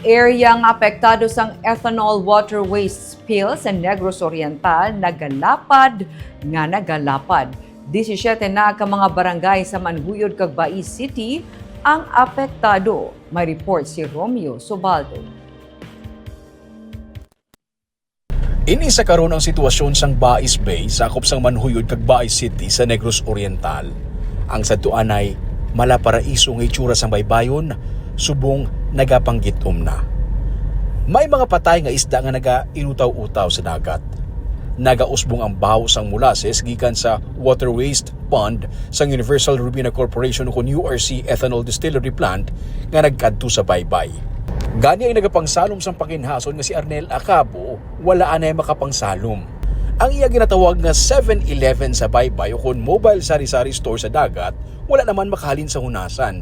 Areang apektado sang ethanol water waste spill sa Negros Oriental nagalapad nga nagalapad. 17 na ka mga barangay sa Manhuyod kag Bais City ang apektado. May report si Romeo Sobaldo. Ini sa karon ang sitwasyon sang Bais Bay sakop sang Manhuyod kag Bais City sa Negros Oriental. Ang sadtuan ay malaparaiso nga itsura sang baybayon, subong nagapanggitom na. May mga patay nga isda nga naga inutaw-utaw sa dagat. Nagausbong ang baho sang molasses gikan sa water waste pond sang Universal Rubina Corporation kung URC Ethanol Distillery Plant nga nagkadto sa baybay. Gani ay nagapangsalom sang pakinhason nga si Arnel Acabo, wala anay makapangsalom. Ang iya ginatawag nga 7-Eleven sa baybay o kung mobile sari-sari store sa dagat, wala naman makahalin sa hunasan.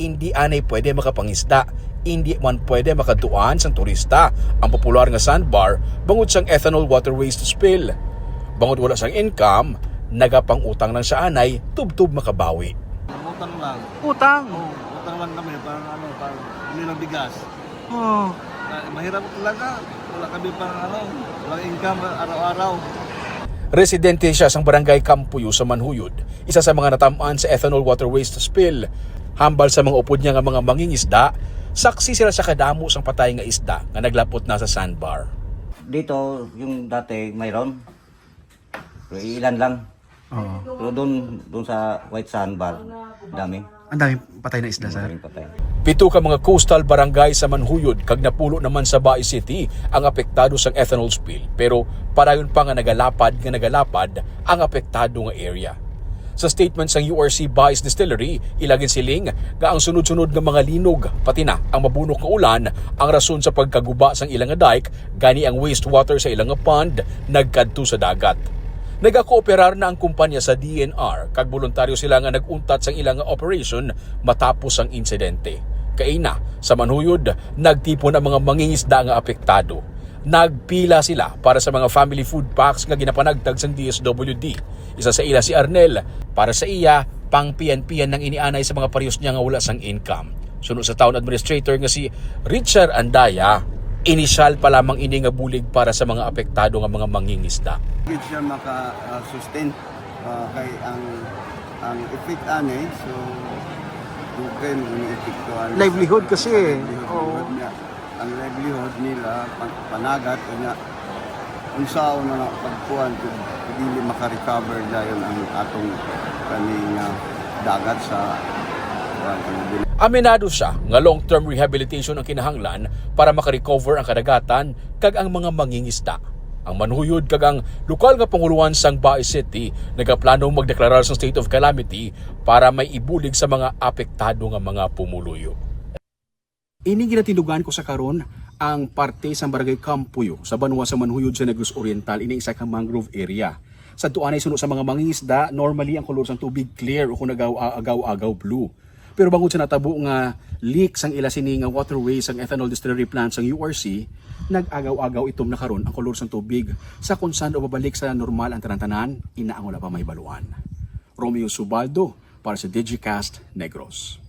Hindi anay pwede makapangisda, hindi man pwede makatuan sang turista ang popular nga sandbar bangod sang ethanol water waste spill. Bangod wala sang income, nagapangutang lang sa anay, tubtub makabawi. Utang lang. Utang. Oo, utang lang kami para ano, para bili ng bigas. Oh. Ah, mahirap talaga. Wala kami pang ano, walang income araw-araw. Residente siya sa barangay Kampuyo sa Manhuyod, isa sa mga natamaan sa ethanol water waste spill. Hambal sa mga upod niya nga mga mangingisda, saksi sila sa kadamo sang patay nga isda nga naglapot na sa sandbar. Dito, yung dati mayroon. Ilan lang. Oo. Pero doon, doon sa White Sandbar, dami. Ang daming patay na isda, sir. Maraming patay. Pito ka mga coastal barangay sa Manhuyod kag napulo naman sa Bae City ang apektado sang ethanol spill pero parayon pa nga nagalapad nga nagalapad ang apektado nga area. Sa statement sang URC Baes Distillery, ilagin siling nga ang sunod-sunod nga mga linog pati na ang mabunok nga ulan ang rason sa pagkaguba sang ilang nga dike gani ang wastewater sa ilang nga pond nagkadto sa dagat. Nagakooperar na ang kumpanya sa DNR kag voluntaryo sila nga naguntat sang ilang nga operation matapos ang insidente. Kaina, sa Manhuyod, nagtipon ang mga mangingisda nga apektado. Nagpila sila para sa mga family food packs nga ginapanagtag sang DSWD. Isa sa ila si Arnel. Para sa iya, pang piyan-piyan ng inianay sa mga parehas niya nga wala sang income. Sunod sa town administrator nga si Richard Andaya, inisyal pa lamang ini nga bulig para sa mga apektado nga mga mangingisda. Hindi siya maka-sustain uh, kay ang ang effect ani so dugay mo ni epektuhan Livelihood kasi eh. livelihood niya. Ang livelihood nila pan- panagat kanya unsa na pagkuhan dili maka-recover dayon ang atong kaning uh, dagat sa bil- Aminado siya nga long-term rehabilitation ang kinahanglan para makarecover ang kadagatan kag ang mga mangingisda. Ang manhuyod kag ang lokal nga panguluan sang Bae City nagaplano magdeklarar sa state of calamity para may ibulig sa mga apektado nga mga pumuluyo. Ini ginatilugan ko sa karon ang parte sa barangay Kampuyo sa Banwa sa Manhuyod sa Negros Oriental ini isa ka mangrove area. Sa tuanay suno sa mga mangingisda, normally ang kolor sang tubig clear o kung nagaw-agaw-agaw blue. Pero bangod sa natabo nga leak sang ila sini nga waterway sang ethanol distillery plant sang URC, nag-agaw-agaw itom na karon ang kolor sang tubig sa kung saan babalik sa normal ang tanan-tanan, ina ang wala pa may baluan. Romeo Subaldo para sa Digicast Negros.